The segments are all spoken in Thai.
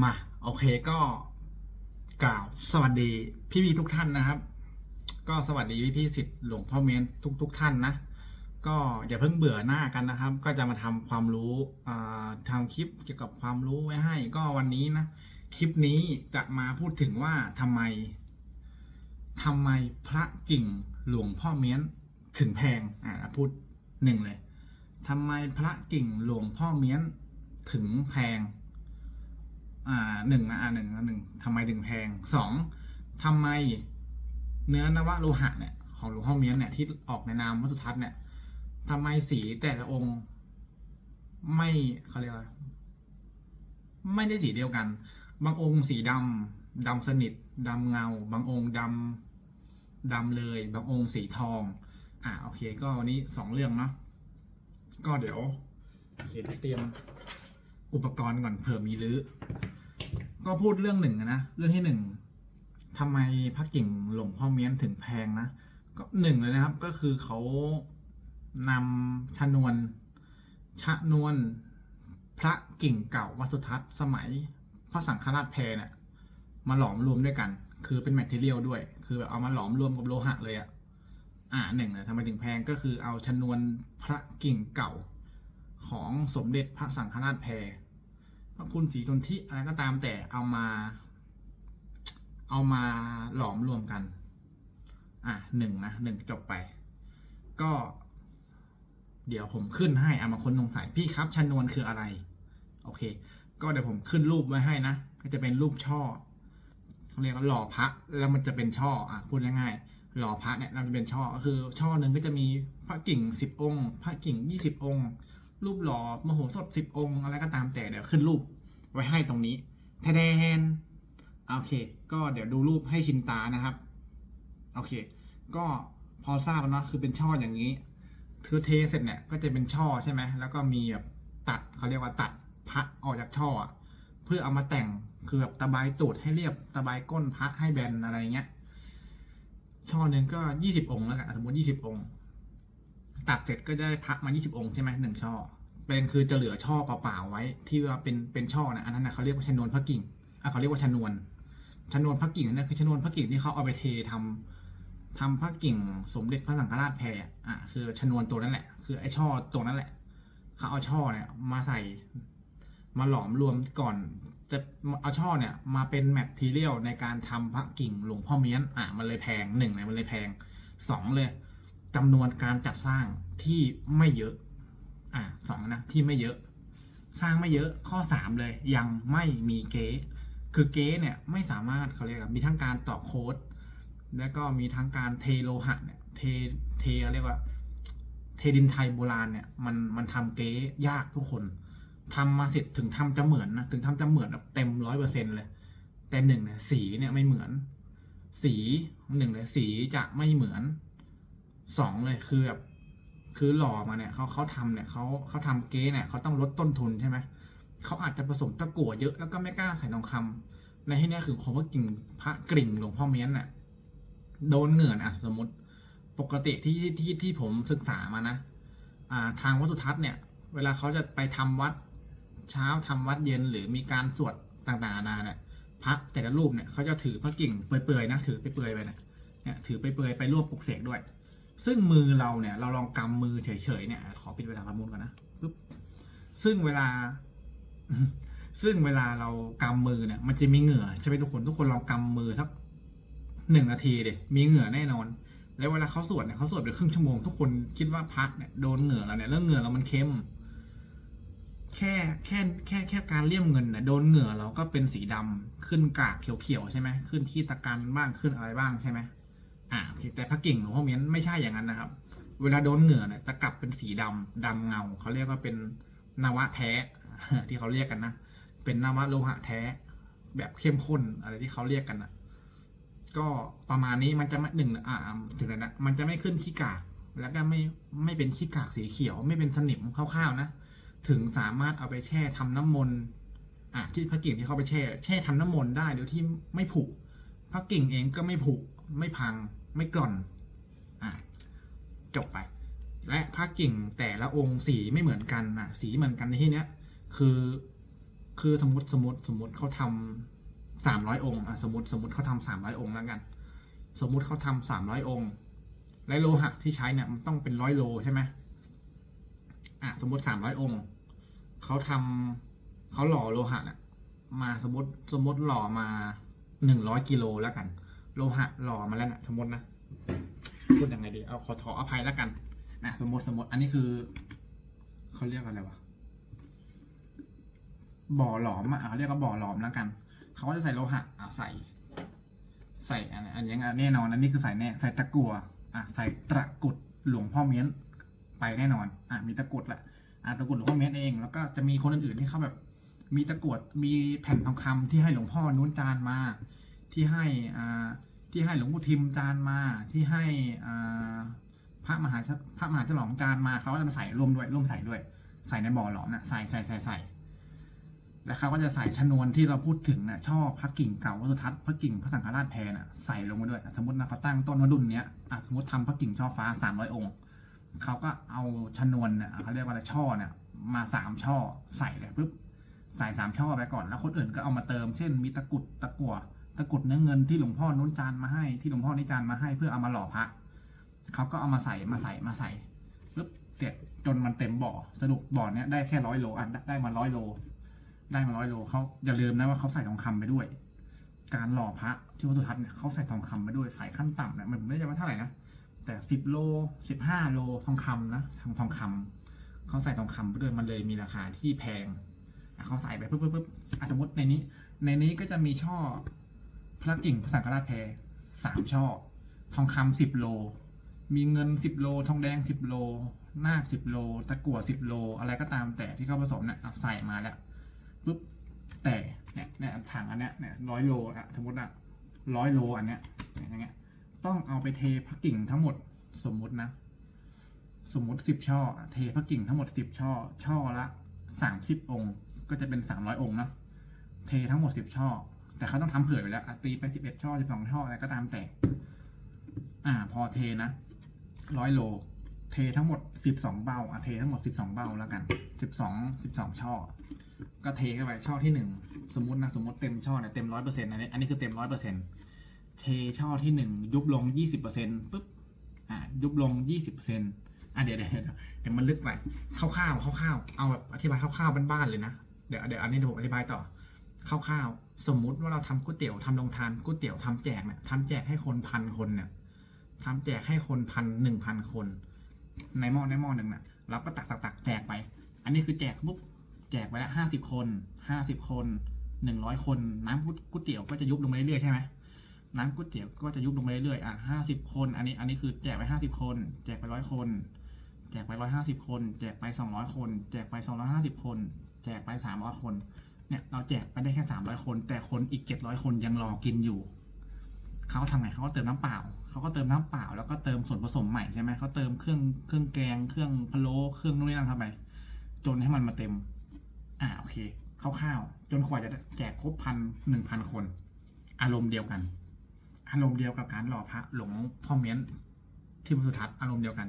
มาโอเคก็กล่าวสวัสดีพี่พี่ทุกท่านนะครับ ก็สวัสดีพี่พี่สิทธิ์หลวงพ่อเมนทุกทุกท่านนะ ก็อย่าเพิ่งเบื่อหน้ากันนะครับ ก็จะมาทำความรู้อ่าทำคลิปเกี่ยวกับความรู้ไว้ให้ ก็วันนี้นะคลิปนี้จะมาพูดถึงว่าทำไมทำไมพระกิ่งหลวงพ่อเมียนถึงแพงอ่าพูดหนึ่งเลยทำไมพระกิ่งหลวงพ่อเมียนถึงแพง อ่าหนึ่งนะอ่าหนึ่งนะหนึ่งทำไมถึงแพงสองทำไมเนื้อนวโลหะเนี่ยของหลวงพ่อเมียนเนี่ยที่ออกในนามวัดสุทัศน์เนี่ยทำไมสีแต่ละองค์ ไม่เขาเรียกว่าไม่ได้สีเดียวกัน บางองค์สีดำดำสนิทดำเงา บางองค์ดำดำเลย บางองค์สีทอง อ่าโอเค ก็วันนี้สองเรื่องเนาะก็เดี๋ยวโอเคเดี๋ยวเตรียมอุปกรณ์ก่อนเผื่อมีรื้อ ก็พูดเรื่องหนึ่งนะเรื่องที่หนึ่งทำไมพระกิ่งหลวงพ่อเมียนถึงแพงนะก็หนึ่งเลยนะครับก็คือเขานำชนวนชนวนพระกิ่งเก่าวัสุทัศน์สมัยพระสังฆราชแพรเนี่ยมาหลอมรวมด้วยกัน คือเป็นแมทเทียลด้วย คือแบบเอามาหลอมรวมกับโลหะเลยอะอ่าหนึ่งเลยทำไมถึงแพงก็คือเอาชนวนพระกิ่งเก่าของสมเด็จพระสังฆราชแพร พระคุณศรีทนทิอะไรก็ตามแต่เอามา เอามาหลอมรวมกัน อะหนึ่งนะหนึ่งจบไป ก็ เดี๋ยวผมขึ้นให้เอามาคนสงสัยพี่ครับชนวนคืออะไร โอเค ก็เดี๋ยวผมขึ้นรูปไว้ให้นะก็จะเป็นรูปช่อเขาเรียกว่าหล่อพระแล้วมันจะเป็นช่ออะพูดง่ายๆหล่อพระเนี่ยมันจะเป็นช่อก็คือ ช่อหนึ่งก็จะมีพระกิ่งสิบองค์ พระกิ่งยี่สิบองค์ รูปหล่อมโหสถสิบองค์อะไรก็ตามแต่เดี๋ยวขึ้นรูปไว้ให้ตรงนี้แทแดนโอเค ก็เดี๋ยวดูรูปให้ชินตานะครับ โอเค ก็พอทราบแล้วเนาะคือเป็นช่ออย่างนี้คือเทเสร็จเนี่ยก็จะเป็นช่อใช่ไหมแล้วก็มีแบบตัดเขาเรียกว่าตัดพระออกจากช่อเพื่อเอามาแต่งคือแบบตะไบตูดให้เรียบตะไบก้นพระให้แบนอะไรเงี้ยช่อหนึ่งก็ยี่สิบองค์แล้วกันสมมติยี่สิบองค์ ตัดเสร็จก็จะได้พระมา 20 องค์ใช่ไหมหนึ่งช่อเป็นคือจะเหลือช่อเปล่าๆไว้ ที่ว่าเป็นเป็นช่อนะอันนั้นนะเขาเรียกว่าชนวนพระกิ่งอะเขาเรียกว่าชนวนชนวนพระกิ่งนั่นคือชนวนพระกิ่งที่เขาเอาไปเททำทำพระกิ่งสมเด็จพระสังฆราชแพรอะคือชนวนตัวนั้นแหละ คือไอ้ช่อตัวนั้นแหละเขาเอาช่อเนี่ยมาใส่มาหลอมรวมก่อนจะเอาช่อเนี่ยมาเป็นแมททีเรียลในการทำพระกิ่งหลวงพ่อเมียนอะมันเลยแพงหนึ่งเลยมันเลยแพงสองเลย จำนวนการจัดสร้างที่ไม่เยอะ อ่าสองนะที่ไม่เยอะ สร้างไม่เยอะข้อสามเลย ยังไม่มีเก๊คือเก๊เนี่ยไม่สามารถเขาเรียกว่ามีทั้งการต่อโค้ดแล้วก็มีทั้งการเทโลหะเนี่ยเทเทเรียกว่า เทดินไทยโบราณเนี่ยมันมันทำเก๊ยากทุกคนทำมาเสร็จถึงทำจะเหมือนนะถึงทำจะเหมือนแบบเต็มร้อยเปอร์เซ็นเลย แต่หนึ่งเนี่ยสีเนี่ยไม่เหมือน สีหนึ่งเลยสีจะไม่เหมือน สองเลยคือแบบคือหล่อมาเนี่ยเขาเขาทำเนี่ยเขาเขาทำเก๊เนี่ยเขาต้องลดต้นทุนใช่ไหมเขาอาจจะผสมตะกั่วเยอะแล้วก็ไม่กล้าใส่ทองคำในที่นี้คือผมว่ากิ่งพระกริ่งหลวงพ่อเมียนเนี่ยโดนเหงื่อนะสมมติปกติที่ที่ที่ผมศึกษามานะอ่าทางวัดสุทัศน์เนี่ย เวลาเขาจะไปทำวัดเช้าทำวัดเย็นหรือมีการสวดต่างๆนานาเนี่ยพระแต่ละรูปเนี่ยเขาจะถือพระกิ่งเปื่อยๆนะถือเปื่อยๆไปเนี่ยเนี่ยถือเปื่อยๆไปร่วมปลุกเสกด้วย ซึ่งมือเราเนี่ยเราลองกำมือเฉยๆเนี่ย ขอปิดเวลาประมูลก่อนนะปึ๊บซึ่งเวลา ซึ่งเวลาเรากำมือเนี่ย มันจะมีเหงื่อใช่ไหมทุกคนทุกคนลองกำมือสักหนึ่งนาทีเดยมีเหงื่อแน่นอน แล้วเวลาเขาสวดเนี่ยเขาสวดไปครึ่งชั่วโมงทุกคนคิดว่าพักเนี่ยโดนเหงื่อเราเนี่ยแล้วเหงื่อเรามันเค็มแค่แค่แค่แค่การเลี่ยมเงินเนี่ยโดนเหงื่อเราก็เป็นสีดำขึ้นกากเขียวๆใช่ไหมขึ้นที่ตะกันบ้างขึ้นอะไรบ้างใช่ไหม อ่าโอเคแต่พระกิ่งหลวงพ่อเมียนไม่ใช่อย่างนั้นนะครับ เวลาโดนเหงื่อเนี่ยจะกลับเป็นสีดำดำเงาเขาเรียกว่าเป็นนวะแท้ที่เขาเรียกกันนะเป็นนวะโลหะแท้ แบบเข้มข้นอะไรที่เขาเรียกกันนะก็ประมาณนี้มันจะไม่หนึ่งอ่าถึงแล้วนะมันจะไม่ขึ้นขี้กาก แล้วก็ไม่ไม่เป็นขี้กากสีเขียว ไม่เป็นสนิมคร่าวๆนะถึงสามารถเอาไปแช่ทำน้ำมนต์อะที่พระกิ่งที่เขาไปแช่ แช่ทำน้ำมนต์ได้โดยที่ไม่ผุพระกิ่งเองก็ไม่ผุไม่พัง ไม่กร่อนอะจบไป และพระกิ่งแต่ละองค์สีไม่เหมือนกันนะสีเหมือนกันในที่เนี้ย คือ คือสมมติสมมติสมมติเขาทำสามร้อยองค์อะสมมติสมมติเขาทำสามร้อยองค์แล้วกัน สมมติเขาทำสามร้อยองค์ และโลหะที่ใช้เนี่ยมันต้องเป็นร้อยโลใช่ไหมอะสมมติสามร้อยองค์เขาทำเขาหล่อโลหะเนี่ยมาสมมติสมมติหล่อมาหนึ่งร้อยกิโลแล้วกัน โลหะหล่อมาแล้วนะสมมตินะพูดยังไงดีเอาขอขออภัยแล้วกันนะสมมติสมมติอันนี้คือเขาเรียกอะไรวะบ่อหลอมอะเขาเรียกว่าบ่อหลอมแล้วกันเขาก็จะใส่โลหะอะใส่ ใส่อันอันยังแน่นอนอันนี้คือใส่แน่ใส่ตะกั่วอะใส่ตะกรุดหลวงพ่อเมียนไปแน่นอนอะมีตะกรุดแหละอะตะกรุดหลวงพ่อเมียนเอง แล้วก็จะมีคนอื่นๆที่เขาแบบ มีตะกรวดมีแผ่นทองคำที่ให้หลวงพ่อนุ้นจานมา ที่ให้อ่าที่ให้หลวงปู่ทิมจานมาที่ให้อ่าพระมหาพระมหาฉลองจานมาเขาก็จะมาใส่ร่วมด้วยร่วมใส่ด้วย ใส่ในบ่อหลอมนะใส่ใส่ใส่ใส่แล้วเขาก็จะใส่ชนวนที่เราพูดถึงนะช่อพระกิ่งเก่าวัตถุทัศน์พระกิ่งพระสังฆราชแพรนะใส่ลงมาด้วย สมมตินะเขาตั้งต้นวดุลเนี้ยสมมติทำพระกิ่งช่อฟ้าสามร้อยองค์เขาก็เอาชนวนเนี่ยเขาเรียกว่าอะไรช่อเนี่ยมาสามช่อใส่เลยปุ๊บใส่สามช่อไปก่อน แล้วคนอื่นก็เอามาเติม เช่นมีตะกุดตะกั่ว ตะกรุดเนื้อเงินที่หลวงพ่อนุ้นจานมาให้ที่หลวงพ่อนิจานมาให้เพื่อเอามาหล่อพระเขาก็เอามาใส่มาใส่มาใส่ปุ๊บเก็บจนมันเต็มบ่อสรุปบ่อเนี้ยได้แค่ร้อยโลอันได้มาร้อยโล ได้มาร้อยโลเขาอย่าลืมนะว่าเขาใส่ทองคำไปด้วย การหล่อพระที่วัดสุทัศน์เนี่ยเขาใส่ทองคำไปด้วยใส่ขั้นต่ำเนี่ยมันไม่ใช่ว่าเท่าไหร่นะแต่สิบโลสิบห้าโลทองคำนะทองทองคำเขาใส่ทองคำไปด้วยมันเลยมีราคาที่แพงเขาใส่ไปปุ๊บปุ๊บปุ๊บสมมติในนี้ ในนี้ก็จะมีช่อ พระกิ่งพระสังฆราชแพสามช่อ ทองคำสิบโล มีเงินสิบโล ทองแดงสิบโล นาคสิบโล ตะกั่วสิบโล อะไรก็ตามแต่ที่เขาผสมเนี่ยเอาใส่มาแล้วปุ๊บแต่เนี่ยเนี่ยถังอันเนี้ยเนี่ยร้อยโลอะสมมติอะร้อยโลอันเนี้ยเนี่ยอย่างเงี้ย ต้องเอาไปเทพระกิ่งทั้งหมดสมมุตินะ สมมุติสิบช่อ เทพระกิ่งทั้งหมดสิบช่อ ช่อละสามสิบองค์ ก็จะเป็นสามร้อยองค์นะเททั้งหมดสิบช่อ แต่เขาต้องทำเผื่อไว้แล้วตีไปสิบเอ็ดช่อสิบสองช่ออะไรก็ตามแต่ อ่า พอเทนะร้อยโล เททั้งหมดสิบสองเบาอะเททั้งหมดสิบสองเบาแล้วกันสิบสองสิบสองช่อ ก็เทเข้าไปช่อที่หนึ่งสมมตินะสมมติเต็มช่อเนี่ยเต็มร้อยเปอร์เซ็นต์อันนี้อันนี้คือเต็มร้อยเปอร์เซ็นต์เทช่อที่หนึ่งยุบลงยี่สิบเปอร์เซ็นต์ปุ๊บอ่ายุบลงยี่สิบเปอร์เซ็นต์อะเดี๋ยวเดี๋ยวเดี๋ยวเดี๋ยวมันลึกไปคร่าวๆคร่าวๆเอาแบบอธิบายคร่าวๆบ้านๆเลยนะเดี๋ยวเดี๋ยวอันนี้เดี๋ยวผมอธิบายต่อคร่าวๆ สมมุติว่าเราทำก๋วยเตี๋ยวทำโรงทานก๋วยเตี๋ยวทำแจกเนี่ยทำแจกให้คนพันคนเนี่ยทำแจกให้คนพันหนึ่งพันคน ในหม้อในหม้อหนึ่งน่ะเราก็ตักตักตักแจกไป อันนี้คือแจกปุ๊บแจกไปแล้วห้าสิบคนห้าสิบคนหนึ่งร้อยคน น้ำก๋วยเตี๋ยวก็จะยุบลงไปเรื่อยๆใช่ไหมน้ำก๋วยเตี๋ยวก็จะยุบลงไปเรื่อยๆอะห้าสิบคน อันนี้อันนี้คือแจกไปห้าสิบคน แจกไปร้อยคน แจกไปร้อยห้าสิบคน แจกไปสองร้อยคน แจกไปสองร้อยห้าสิบคน แจกไปสามร้อยคน เนี่ยเราแจกไปได้แค่สามร้อยคน แต่คนอีกเจ็ดร้อยคนยังรอกินอยู่ เขาทำไงเขาก็เติมน้ำเปล่า เขาก็เติมน้ำเปล่า แล้วก็เติมส่วนผสมใหม่ใช่ไหมเขาเติมเครื่องเครื่องแกงเครื่องพะโล้เครื่องนู่นนี่นั่นเข้าไป จนให้มันมาเต็ม อ่าโอเคคร่าวๆจนกว่าจะแจกครบพันหนึ่งพันคน อารมณ์เดียวกัน อารมณ์เดียวกับการหล่อพระหลงพ่อเมียนที่พุทธทัศน์อารมณ์เดียวกัน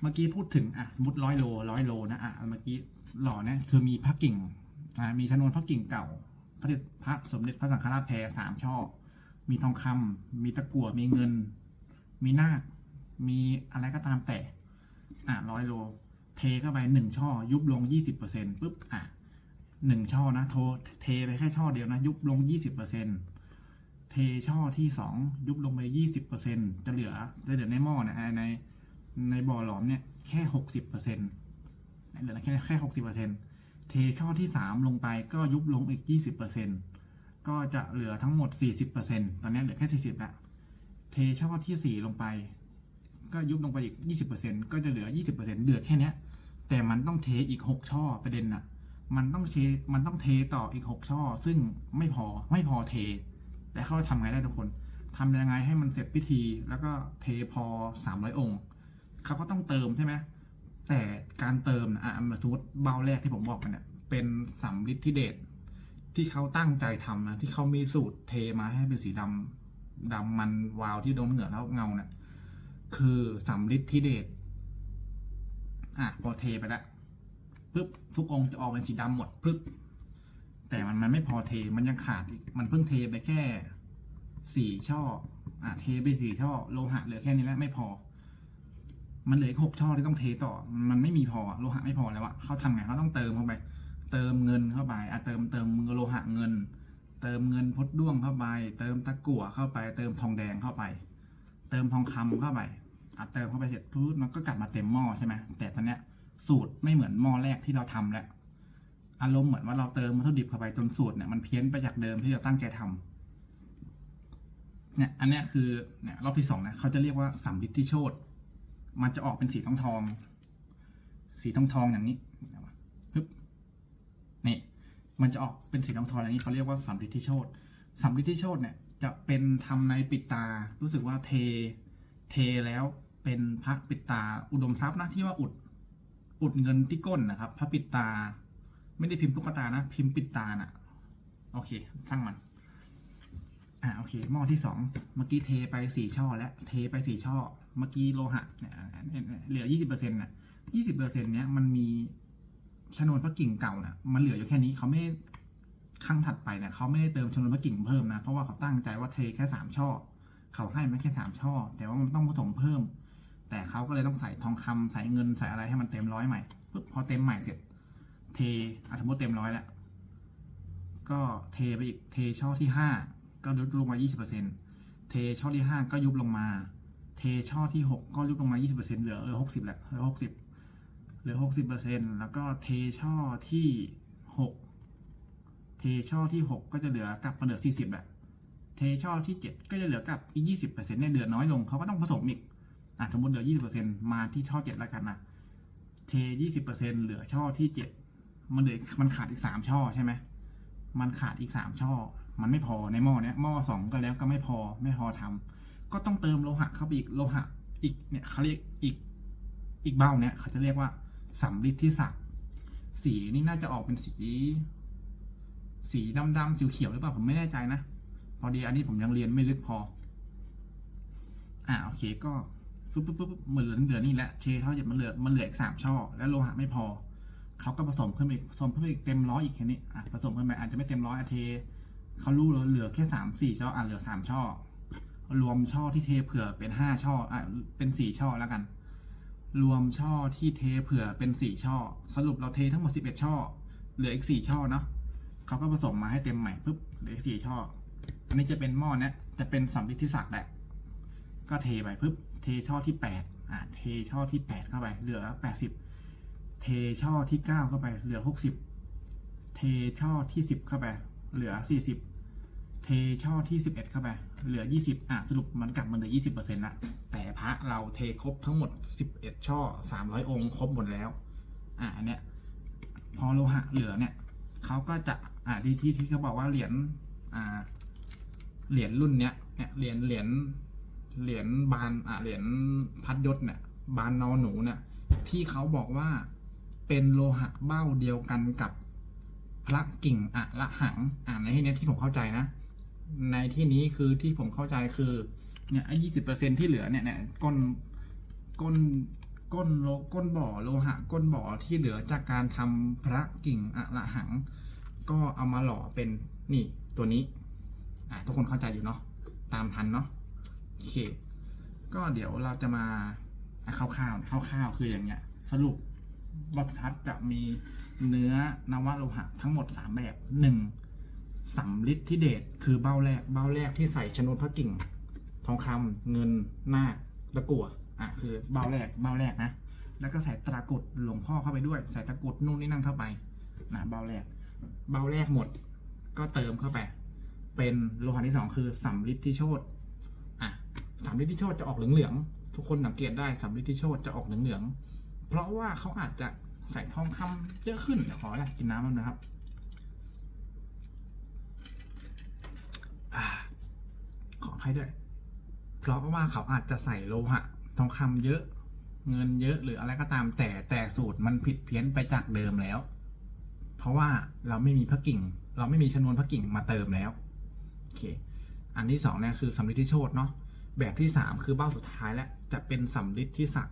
เมื่อกี้พูดถึงอะสมมุดร้อยโลร้อยโลนะอะเมื่อกี้หล่อเนี่ยคือมีพระกิ่ง มีชนวนพระกิ่งเก่า พระเดชพระสมเด็จพระสังฆราชแพรสามช่อ มีทองคำมีตะกั่วมีเงิน มีนาค มีอะไรก็ตามแต่ อะร้อยโล เทเข้าไปหนึ่งช่อ ยุบลงยี่สิบเปอร์เซ็นปุ๊บ อะหนึ่งช่อนะโทเทไปแค่ช่อเดียวนะ ยุบลงยี่สิบเปอร์เซ็นเทช่อที่สองยุบลงไปยี่สิบเปอร์เซ็นจะเหลือจะเหลือในหม้อเนี่ยในในบ่อหลอมเนี่ยแค่หกสิบเปอร์เซ็นเหลือแค่แค่หกสิบเปอร์เซ็นต์ เทช่อที่สามลงไปก็ยุบลงอีกยี่สิบเปอร์เซ็นก็จะเหลือทั้งหมดสี่สิบเปอร์เซ็นตอนนี้เหลือแค่สี่สิบละเทช่อที่สี่ลงไป ก็ยุบลงไปอีกยี่สิบเปอร์เซ็นก็จะเหลือยี่สิบเปอร์เซ็นเดือดแค่นี้แต่มันต้องเทอีกหกช่อประเด็นน่ะ มันต้องเทมันต้องเทต่ออีกหกช่อ ซึ่งไม่พอไม่พอเท แต่เขาทำไงได้ทุกคนทำยังไงให้มันเสร็จพิธีแล้วก็เทพอสามร้อยองค์เขาก็ต้องเติมใช่ไหม แต่การเติมนะอะมาสมมติเบ้าแรกที่ผมบอกไปเนี่ยเป็นสำลิดที่เดชที่เขาตั้งใจทำนะที่เขามีสูตรเทมาให้เป็นสีดำดำมันวาวที่โดนเหงื่อแล้วเงาเนี่ยคือสำลิดที่เดชอะพอเทไปแล้วปึ๊บทุกองค์จะออกเป็นสีดำหมดปึ๊บแต่มันมันไม่พอเทมันยังขาดอีกมันเพิ่งเทไปแค่สี่ช่ออะเทไปสี่ช่อโลหะเหลือแค่นี้แล้วไม่พอ มันเหลืออีกหกช่อที่ต้องเทต่อ มันไม่มีพอโลหะไม่พอแล้วอะเขาทำไงเขาต้องเติมเข้าไป เติมเงินเข้าไปอะเติมเติมโลหะเงิน เติมเงินพดด้วงเข้าไป เติมตะกั่วเข้าไป เติมทองแดงเข้าไป เติมทองคำเข้าไปอะเติมเข้าไปเสร็จปุ๊บมันก็กลับมาเต็มหม้อใช่ไหมแต่ตอนเนี้ยสูตรไม่เหมือนหม้อแรกที่เราทำแล้วอารมณ์เหมือนว่าเราเติมวัตถุดิบเข้าไปจนสูตรเนี่ยมันเพี้ยนไปจากเดิมที่เราตั้งใจทำเนี่ยอันนี้คือเนี่ยรอบที่สองเนี่ยเขาจะเรียกว่าสัมฤทธิโชต มันจะออกเป็นสีทองทองสีทองทองอย่างนี้ฮึบนี่มันจะออกเป็นสีทองทองอย่างนี้เขาเรียกว่าสัมฤทธิโชตสัมฤทธิโชตเนี่ย จะเป็นทำในปิดตา รู้สึกว่าเท เทแล้วเป็นพระปิดตา อุดมทรัพย์นะที่ว่าอุด อุดเงินที่ก้นนะครับ พระปิดตา ไม่ได้พิมพ์ตุ๊กตานะ พิมพ์ปิดตาน่ะ โอเคช่างมันอ่าโอเคหม้อที่สองเมื่อกี้เทไปสี่ช่อแล้วเทไปสี่ช่อ เมื่อกี้โลหะเนี่ยเหลือยี่สิบเปอร์เซ็นต์น่ะยี่สิบเปอร์เซ็นต์เนี้ยมันมีชนวนพระกิ่งเก่าน่ะมันเหลืออยู่แค่นี้เขาไม่ครั้งถัดไปเนี่ยเขาไม่ได้เติมชนวนพระกิ่งเพิ่มนะเพราะว่าเขาตั้งใจว่าเทแค่สามช่อเขาให้มาแค่สามช่อ แต่ว่ามันต้องผสมเพิ่ม แต่เขาก็เลยต้องใส่ทองคำใส่เงินใส่อะไรให้มันเต็มร้อยใหม่ปุ๊บพอเต็มใหม่เสร็จ เทอะสมมติเต็มร้อยแล้วก็เทไปอีกเทช่อที่ห้าก็ลดลงมายี่สิบเปอร์เซ็นต์เทช่อที่ห้าก็ยุบลงมา เทช่อที่หกก็ยุบลงมายี่สิบเปอร์เซ็นเหลือเหลือหกสิบแหละเหลือหกสิบเหลือหกสิบเปอร์เซ็นแล้วก็เทช่อที่หกเทช่อที่หกก็จะเหลือกลับมาเหลือสี่สิบแหละเทช่อที่เจ็ดก็จะเหลือกลับอีกยี่สิบเปอร์เซ็นต์เนี่ยเหลือน้อยลงเขาก็ต้องผสมอีกอะสมมติเหลือยี่สิบเปอร์เซ็นมาที่ช่อเจ็ดแล้วกันนะเทยี่สิบเปอร์เซ็นเหลือช่อที่เจ็ดมันเหลือมันขาดอีกสามช่อใช่ไหมมันขาดอีกสามช่อ มันไม่พอในหม้อเนี้ยหม้อสองก็แล้วก็ไม่พอไม่พอทำ ก็ต้องเติมโลหะเข้าไปอีกโลหะอีกเนี่ยเขาเรียกอีกอีกเบ้าเนี้ยเขาจะเรียกว่าสำริดที่สักสีนี่น่าจะออกเป็นสี สีดำๆสีเขียวหรือเปล่าผมไม่แน่ใจนะ พอดีอันนี้ผมยังเรียนไม่ลึกพอ อ่าโอเคก็ปุ๊บปุ๊บปุ๊บเหมือนเหลือเหลือนี่แหละเชเท่าเจ็ดมันเหลือมันเหลืออีกสามช่อ แล้วโลหะไม่พอเขาก็ผสมเพิ่มอีกผสมเพิ่มอีกเต็มร้อยอีกแค่นี้อะผสมเพิ่มไปอาจจะไม่เต็มร้อยอะเทเขารู้แล้วเหลือแค่สามสี่ช่ออะเหลือสามช่อ รวมช่อที่เทเผื่อเป็นห้าช่ออะเป็นสี่ช่อแล้วกัน รวมช่อที่เทเผื่อเป็นสี่ช่อ สรุปเราเททั้งหมดสิบเอ็ดช่อ เหลืออีกสี่ช่อเนาะเขาก็ผสมมาให้เต็มใหม่ปุ๊บเหลืออีกสี่ช่อ อันนี้จะเป็นหม้อเนี้ยจะเป็นสำลิดที่สักแหละก็เทไปปุ๊บเทช่อที่แปดอะเทช่อที่แปดเข้าไปเหลือแปดสิบเทช่อที่เก้าเข้าไปเหลือหกสิบเทช่อที่สิบเข้าไปเหลือสี่สิบ เทช่อที่สิบเอ็ดเข้าไป เหลือยี่สิบอะ สรุปมันกลับมาเหลือยี่สิบเปอร์เซ็นต์ละ แต่พระเราเทครบทั้งหมดสิบเอ็ดช่อสามร้อยองค์ครบหมดแล้ว อะอันเนี้ย พอโลหะเหลือเนี่ย เขาก็จะ อ่าที่ที่ที่เขาบอกว่าเหรียญ อ่า เหรียญรุ่นเนี้ย เนี่ย เหรียญ เหรียญ เหรียญบาน อ่าเหรียญพัดยศเนี่ย บานนอหนูเนี่ย ที่เขาบอกว่าเป็นโลหะเบ้าเดียวกันกับพระกิ่งอะละหัง อ่านในที่เนี้ยที่ผมเข้าใจนะ ในที่นี้คือที่ผมเข้าใจคือเนี่ยไอ้ยี่สิบเปอร์เซ็นที่เหลือเนี่ยเนี่ยก้นก้นก้นโลก้นบ่อโลหะก้นบ่อที่เหลือจากการทำพระกิ่งอะละหัง ก็เอามาหล่อเป็นนี่ตัวนี้อะทุกคนเข้าใจอยู่เนาะตามทันเนาะโอเค ก็เดี๋ยวเราจะมาคร่าวๆคร่าวๆคืออย่างเงี้ย สรุปวัตทัศน์จะมีเนื้อนวโลหะทั้งหมดสามแบบหนึ่ง สำลิดที่เดชคือเบ้าแรก เบ้าแรกที่ใส่ชนวนพระกิ่ง ทองคำเงินนาคตะกั่วอะคือเบ้าแรกเบ้าแรกนะ แล้วก็ใส่ตรากุดหลวงพ่อเข้าไปด้วย ใส่ตะกรุดนู่นนี่นั่นเข้าไปนะเบ้าแรก เบ้าแรกหมด ก็เติมเข้าไป เป็นโลหะที่สองคือสัมฤทธิโชตอะสัมฤทธิโชตจะออกเหลืองๆทุกคนสังเกตได้สัมฤทธิโชตจะออกเหลืองๆเพราะว่าเขาอาจจะใส่ทองคำเยอะขึ้นเดี๋ยวขอนะกินน้ำแล้วนะครับอ่าขอ ใครด้วย เพราะว่าเขาอาจจะใส่โลหะทองคำเยอะ เงินเยอะหรืออะไรก็ตามแต่แต่สูตรมันผิดเพี้ยนไปจากเดิมแล้ว เพราะว่าเราไม่มีพระกิ่ง เราไม่มีชนวนพระกิ่งมาเติมแล้วโอเคอันที่สองเนี่ยคือสำริดที่โชตเนาะแบบที่สามคือเบ้าสุดท้ายแล้วจะเป็นสำริดที่สัก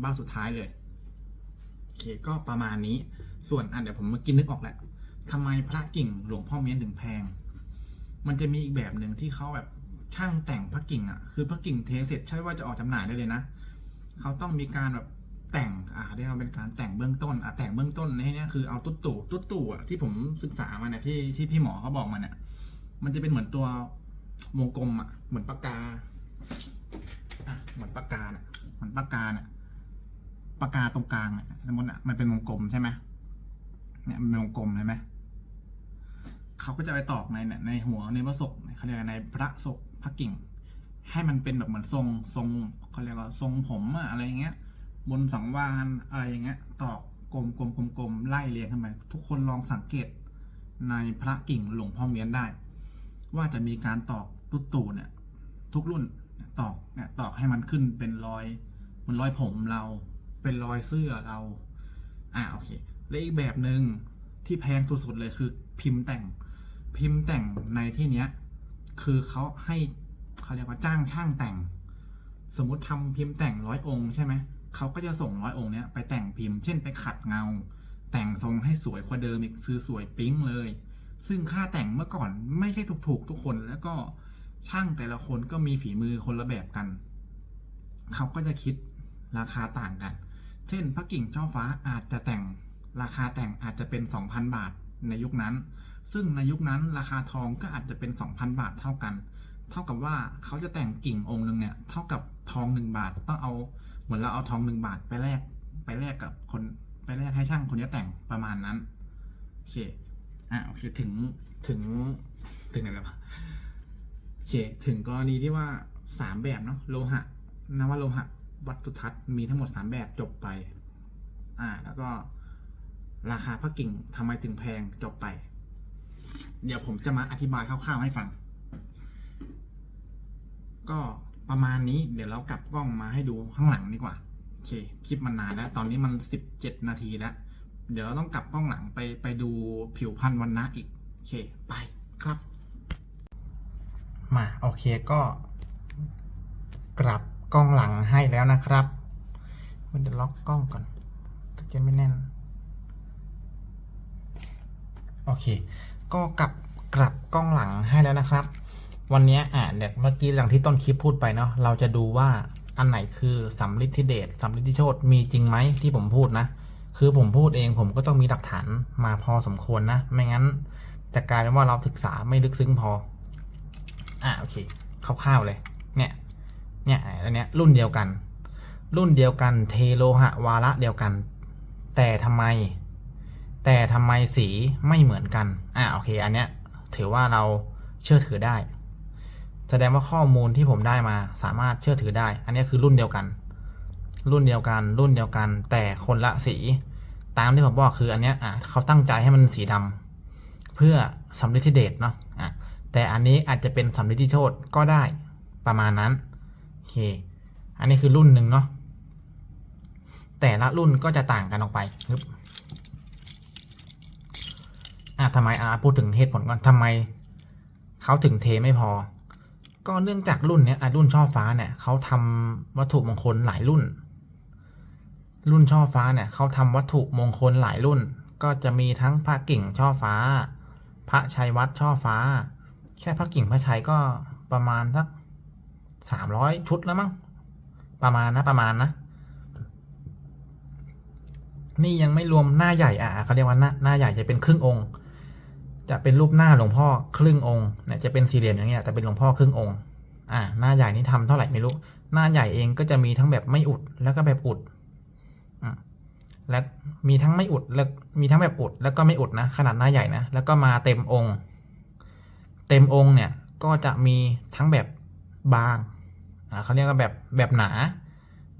เบ้าสุดท้ายเลยโอเคก็ประมาณนี้ส่วนอันเดี๋ยวผมเมื่อกี้นึกออกแล้วทำไมพระกิ่งหลวงพ่อเมียนถึงแพง มันจะมีอีกแบบหนึ่งที่เขาแบบ ช่างแต่งพระกิ่งอะ คือพระกิ่งเทเสร็จใช่ว่าจะออกจำหน่ายได้เลยนะเขาต้องมีการแบบแต่งอ่าเรียกว่าเป็นการแต่งเบื้องต้นอะแต่งเบื้องต้นในที่นี้คือเอาตุ๊ดตู่ตุ๊ดตู่อะที่ผมศึกษามาเนี่ยที่ที่พี่หมอเขาบอกมาเนี่ยมันจะเป็นเหมือนตัววงกลมอะเหมือนปากกาอะเหมือนปากกาเนี่ยเหมือนปากกาเนี่ยปากกาตรงกลางเนี่ยสมมติอะมันเป็นวงกลมใช่ไหมเนี่ยมันเป็นวงกลมใช่ไหมเขาก็จะไปตอกในเนี่ยในหัวในพระศพเขาเรียกในพระศพ พระกิ่ง ให้มันเป็นแบบเหมือนทรงทรงเขาเรียกว่าทรงผมอะอะไรอย่างเงี้ย บนสังวานอะไรอย่างเงี้ยตอกกลมกลมกลมกลมไล่เรียงขึ้นไปทุกคนลองสังเกตในพระกิ่งหลวงพ่อเมียนได้ ว่าจะมีการตอกตุ๊ตู่เนี่ย ทุกรุ่นตอกเนี่ยตอกให้มันขึ้นเป็นรอยมันรอยผมเราเป็นรอยเสื้อเรา อ่าโอเค และอีกแบบหนึ่งที่แพงสุดๆเลยคือ พิมพ์แต่ง พิมพ์แต่งในที่เนี้ย คือเขาให้เขาเรียกว่าจ้างช่างแต่ง สมมติทำพิมพ์แต่งร้อยองค์ใช่ไหมเขาก็จะส่งร้อยองค์เนี้ยไปแต่งพิมพ์ เช่นไปขัดเงา แต่งทรงให้สวยกว่าเดิมอีกซื้อสวยปิ๊งเลย ซึ่งค่าแต่งเมื่อก่อนไม่ใช่ถูกๆทุกคนแล้วก็ช่างแต่ละคนก็มีฝีมือคนละแบบกัน เขาก็จะคิดราคาต่างกัน เช่นพระกิ่งช่อฟ้าอาจจะแต่งราคาแต่งอาจจะเป็น 2,000 บาทในยุคนั้น ซึ่งในยุคนั้นราคาทองก็อาจจะเป็น 2,000 บาทเท่ากัน เท่ากับว่าเขาจะแต่งกิ่งองค์หนึ่งเนี่ยเท่ากับทองหนึ่งบาทต้องเอาเหมือนเราเอาทองหนึ่งบาทไปแลกไปแลกกับคนไปแลกให้ช่างคนนี้แต่งประมาณนั้นโอเคอะโอเคถึงถึงถึงไหนแล้วโอเคถึงกรณีที่ว่าสามแบบเนาะโลหะนวโลหะ วัตถุทัศน์มีทั้งหมดสามแบบจบไป อ่า แล้วก็ราคาพระกิ่งทำไมถึงแพงจบไป เดี๋ยวผมจะมาอธิบายคร่าวๆให้ฟัง ก็ประมาณนี้เดี๋ยวเรากลับกล้องมาให้ดูข้างหลังดีกว่าโอเคคลิปมันนานแล้ว ตอนนี้มันสิบเจ็ดนาทีแล้ว เดี๋ยวเราต้องกลับกล้องหลังไปไปดูผิวพันธุ์วันนะอีกโอเคไปครับ มาโอเคก็กลับกล้องหลังให้แล้วนะครับมันจะล็อกกล้องก่อนจะไม่แน่น โอเค ก็กลับกลับกล้องหลังให้แล้วนะครับ วันนี้อะเดี๋ยวเมื่อกี้อย่างที่ต้นคลิปพูดไปเนาะเราจะดูว่าอันไหนคือสำลิดทิเดชสำลิดทิโชตมีจริงไหมที่ผมพูดนะ คือผมพูดเองผมก็ต้องมีหลักฐานมาพอสมควรนะ ไม่งั้นจะกลายเป็นว่าเราศึกษาไม่ลึกซึ้งพอ อะโอเคคร่าวๆเลย เนี่ย เนี่ยอันเนี้ยรุ่นเดียวกัน รุ่นเดียวกันเทโลหะวาระเดียวกัน แต่ทำไม แต่ทำไมสีไม่เหมือนกัน อะโอเค อันเนี้ยถือว่าเราเชื่อถือได้ แสดงว่าข้อมูลที่ผมได้มาสามารถเชื่อถือได้ อันนี้คือรุ่นเดียวกัน รุ่นเดียวกัน รุ่นเดียวกัน แต่คนละสี ตามที่ผมบอกคืออันเนี้ยอะเขาตั้งใจให้มันสีดำเพื่อสำลิดทิเดชเนาะ อะ แต่อันนี้อาจจะเป็นสำลิดทิโชตก็ได้ประมาณนั้น โอเค อันนี้คือรุ่นหนึ่งเนาะ แต่ละรุ่นก็จะต่างกันออกไปปึ๊บ อะทำไมอะพูดถึงเหตุผลก่อนทำไมเขาถึงเทไม่พอ ก็เนื่องจากรุ่นเนี้ยอะรุ่นช่อฟ้าเนี่ยเขาทำวัตถุมงคลหลายรุ่น รุ่นช่อฟ้าเนี่ยเขาทำวัตถุมงคลหลายรุ่น ก็จะมีทั้งพระกิ่งช่อฟ้า พระชัยวัดช่อฟ้า แค่พระกิ่งพระชัยก็ประมาณสักสามร้อยชุดแล้วมั้งประมาณนะประมาณนะ นี่ยังไม่รวมหน้าใหญ่อะเขาเรียกว่าหน้าหน้าใหญ่จะเป็นครึ่งองค์ จะเป็นรูปหน้าหลวงพ่อครึ่งองค์เนี่ยจะเป็นสี่เหลี่ยมอย่างเงี้ยแต่เป็นหลวงพ่อครึ่งองค์อ่าหน้าใหญ่นี่ทำเท่าไหร่ไม่รู้ หน้าใหญ่เองก็จะมีทั้งแบบไม่อุดแล้วก็แบบอุดอืมและมีทั้งไม่อุดแล้วมีทั้งแบบอุด แล้วก็ไม่อุดนะขนาดหน้าใหญ่นะแล้วก็มาเต็มองค์ เต็มองค์เนี่ยก็จะมีทั้งแบบบางอ่าเขาเรียกว่าแบบแบบหนา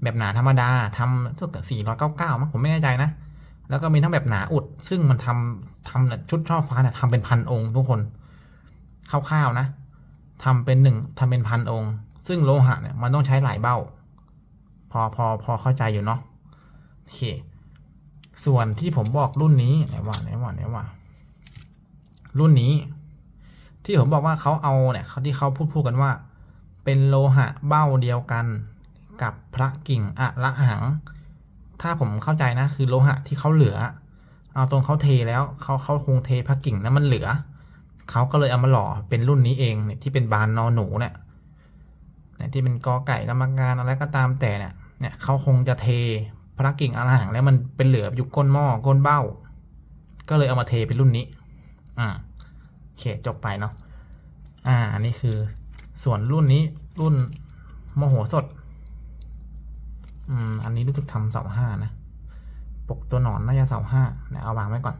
แบบหนาธรรมดาทำตั้งแต่สี่ร้อยเก้าเก้ามั้งผมไม่แน่ใจนะ แล้วก็มีทั้งแบบหนาอุด ซึ่งมันทำทำชุดช่อฟ้าเนี่ยทำเป็นพันองค์ทุกคนคร่าวๆนะทำเป็นหนึ่งทำเป็นพันองค์ ซึ่งโลหะเนี่ยมันต้องใช้หลายเบ้า พอพอพอเข้าใจอยู่เนาะโอเค ส่วนที่ผมบอกรุ่นนี้ไหนว่าไหนว่าไหนว่า รุ่นนี้ ที่ผมบอกว่าเขาเอาเนี่ยเขาที่เขาพูดพูดกันว่า เป็นโลหะเบ้าเดียวกันกับพระกิ่งอะละหัง ถ้าผมเข้าใจนะคือโลหะที่เขาเหลือ เอาตรงเขาเทแล้วเขาเขาคงเทพระกิ่งแล้วมันเหลือเขาก็เลยเอามาหล่อเป็นรุ่นนี้เองเนี่ยที่เป็นบานนอหนูเนี่ยเนี่ยที่เป็นกอไก่กรรมการอะไรก็ตามแต่เนี่ยเนี่ยเขาคงจะเทพระกิ่งอาหางแล้วมันเป็นเหลืออยู่ก้นหม้อก้นเบ้า ก็เลยเอามาเทเป็นรุ่นนี้ อ่าโอเคจบไปเนาะอ่าอันนี้คือส่วนรุ่นนี้รุ่นโมโหสด อืม อันนี้รู้สึกทำเสาห้านะ ปกตัวหนอนน่าจะเสาห้าเนี่ยเอาวางไว้ก่อน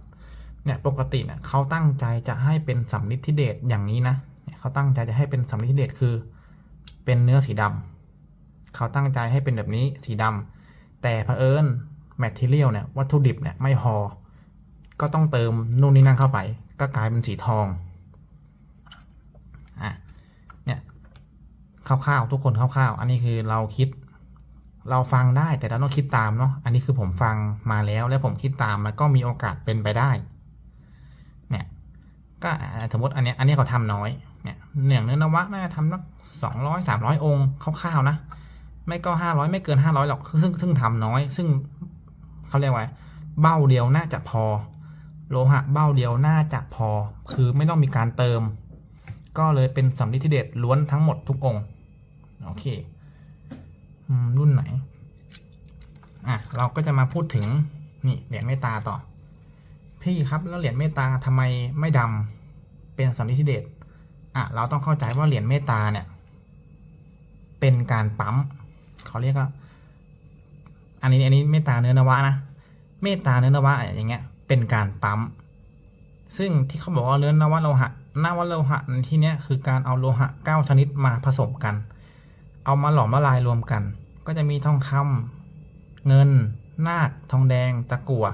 เนี่ยปกติเนี่ยเขาตั้งใจจะให้เป็นสำลิดทิเดตอย่างนี้นะเนี่ยเขาตั้งใจจะให้เป็นสำลิดทิเดตคือ เป็นเนื้อสีดำเขาตั้งใจให้เป็นแบบนี้สีดำแต่เผอิญแมทเทียลเนี่ยวัตถุดิบเนี่ยไม่พอ ก็ต้องเติมนู่นนี่นั่นเข้าไป ก็กลายเป็นสีทองอะเนี่ยคร่าวๆทุกคนคร่าวๆ อันนี้คือเราคิด เราฟังได้แต่เราต้องคิดตามเนาะอันนี้คือผมฟังมาแล้วแล้วผมคิดตามมันก็มีโอกาสเป็นไปได้เนี่ยก็สมมติอันนี้อันนี้เขาทำน้อยเนี่ยเนื่องเนื้อนวะน่าจะทำสักสองร้อยสามร้อยองค์คร่าวๆนะ ไม่ก็ห้าร้อยไม่เกินห้าร้อยหรอกซึ่งซึ่งทำน้อย ซึ่งเขาเรียกว่าเบ้าเดียวน่าจะพอ โลหะเบ้าเดียวน่าจะพอ คือไม่ต้องมีการเติม ก็เลยเป็นสำลิดที่เด็ดล้วนทั้งหมดทุกองค์โอเค รุ่นไหน อะ เราก็จะมาพูดถึง นี่เหรียญเมตาต่อ พี่ครับแล้วเหรียญเมตาทำไมไม่ดำเป็นสัมฤทธิเดชอะ เราต้องเข้าใจว่าเหรียญเมตาเนี่ย เป็นการปั๊มเขาเรียกว่า อันนี้อันนี้เมตาเนื้อนวะนะ เมตตาเนื้อนวะอย่างเงี้ย เป็นการปั๊ม ซึ่งที่เขาบอกว่าเนื้อนวะโลหะนวะโลหะในที่เนี้ยคือการเอาโลหะเก้าชนิดมาผสมกัน เอามาหลอมละลายรวมกัน ก็จะมีทองคำเงิน นาคทองแดง ตะกั่ว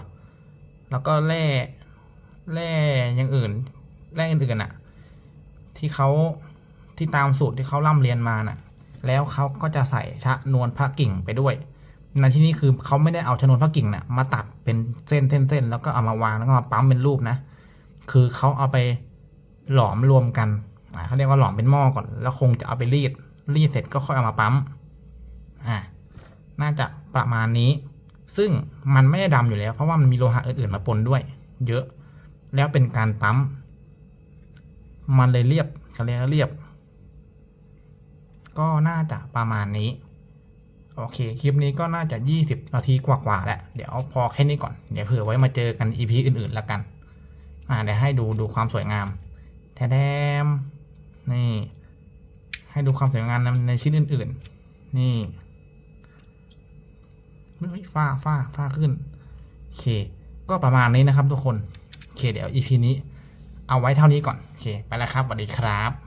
แล้วก็แร่แร่อย่างอื่น แร่อื่นๆน่ะ ที่เขาที่ตามสูตรที่เขาร่ำเรียนมาน่ะ แล้วเขาก็จะใส่ชะนวนพระกิ่งไปด้วยในที่นี้คือเขาไม่ได้เอาชนวนพระกิ่งน่ะมาตัดเป็นเส้นเส้นเส้นแล้วก็เอามาวางแล้วก็มาปั๊มเป็นรูปนะ คือเขาเอาไปหลอมรวมกันเขาเรียกว่าหลอมเป็นหม้อก่อน แล้วคงจะเอาไปรีด รีดเสร็จก็ค่อยเอามาปั๊มอ่าน่าจะประมาณนี้ ซึ่งมันไม่ได้ดำอยู่แล้ว เพราะว่ามันมีโลหะอื่นๆมาปนด้วย เยอะ แล้วเป็นการปั๊ม มันเลยเรียบเขาเรียกว่าเรียบ ก็น่าจะประมาณนี้ โอเค คลิปนี้ก็น่าจะ 20 นาทีกว่าๆแหละเดี๋ยวพอแค่นี้ก่อน เดี๋ยวเผื่อไว้มาเจอกัน EP อื่นๆแล้วกัน อ่าเดี๋ยวให้ดูดูความสวยงาม แทแดมนี่ ให้ดูความสวยงามในในชิ้นอื่น ๆ นี่เฮ้ยฟ้าฟ้าฟ้าขึ้นโอเค ก็ประมาณนี้นะครับทุกคนโอเคเดี๋ยว EP นี้เอาไว้เท่านี้ก่อนโอเค ไปแล้วครับสวัสดีครับ